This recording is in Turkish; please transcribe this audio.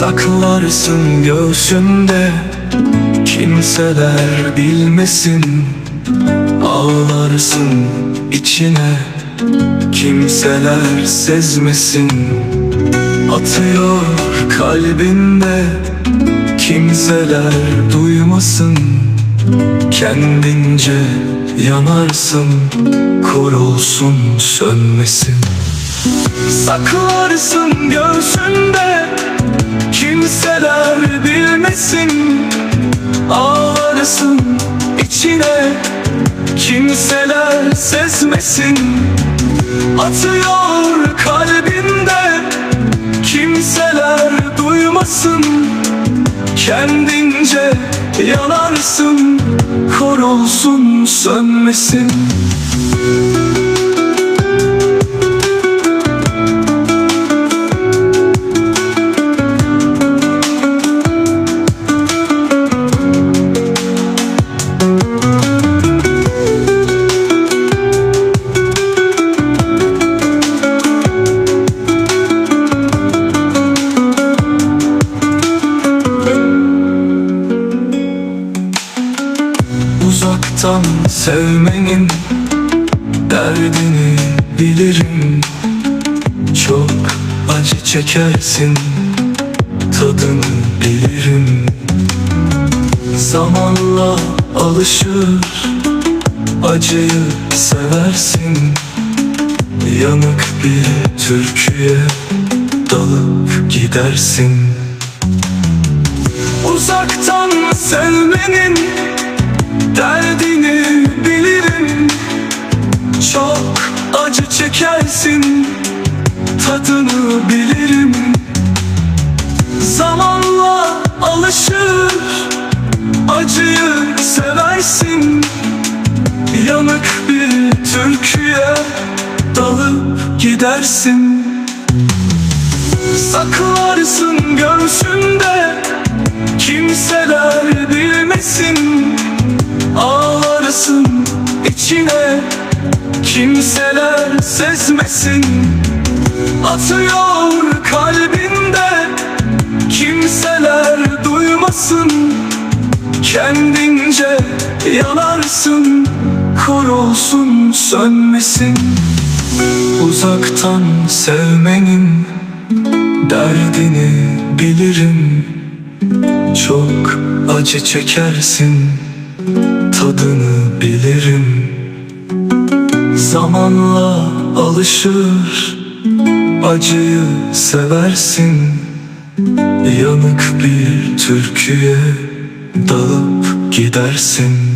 Saklarsın göğsünde Kimseler bilmesin. Ağlarsın içine Kimseler sezmesin. Atıyor kalbinde Kimseler duymasın. Kendince yanarsın Kor olsun sönmesin. Saklarsın göğsünde bilmesin Ağlarsın içine. Kimseler sezmesin Atıyor kalbinde Kimseler duymasın Kendince yanarsın Kor olsun sönmesin Uzaktan sevmenin derdini bilirim. Çok acı çekersin tadını bilirim. Zamanla alışır acıyı seversin. Yanık bir türküye dalıp gidersin. Uzaktan sevmenin Derdini bilirim. Çok acı çekersin. Tadını bilirim. Zamanla alışır. Acıyı seversin. Yanık bir türküye Dalıp gidersin. Saklarsın göğsünde. Kimseler Kimseler sezmesin. Atıyor kalbinde Kimseler duymasın. Kendince yanarsın Kor olsun sönmesin. Uzaktan sevmenin Derdini bilirim. Çok acı çekersin Tadını bilirim Zamanla alışır Acıyı seversin. Yanık bir türküye Dalıp gidersin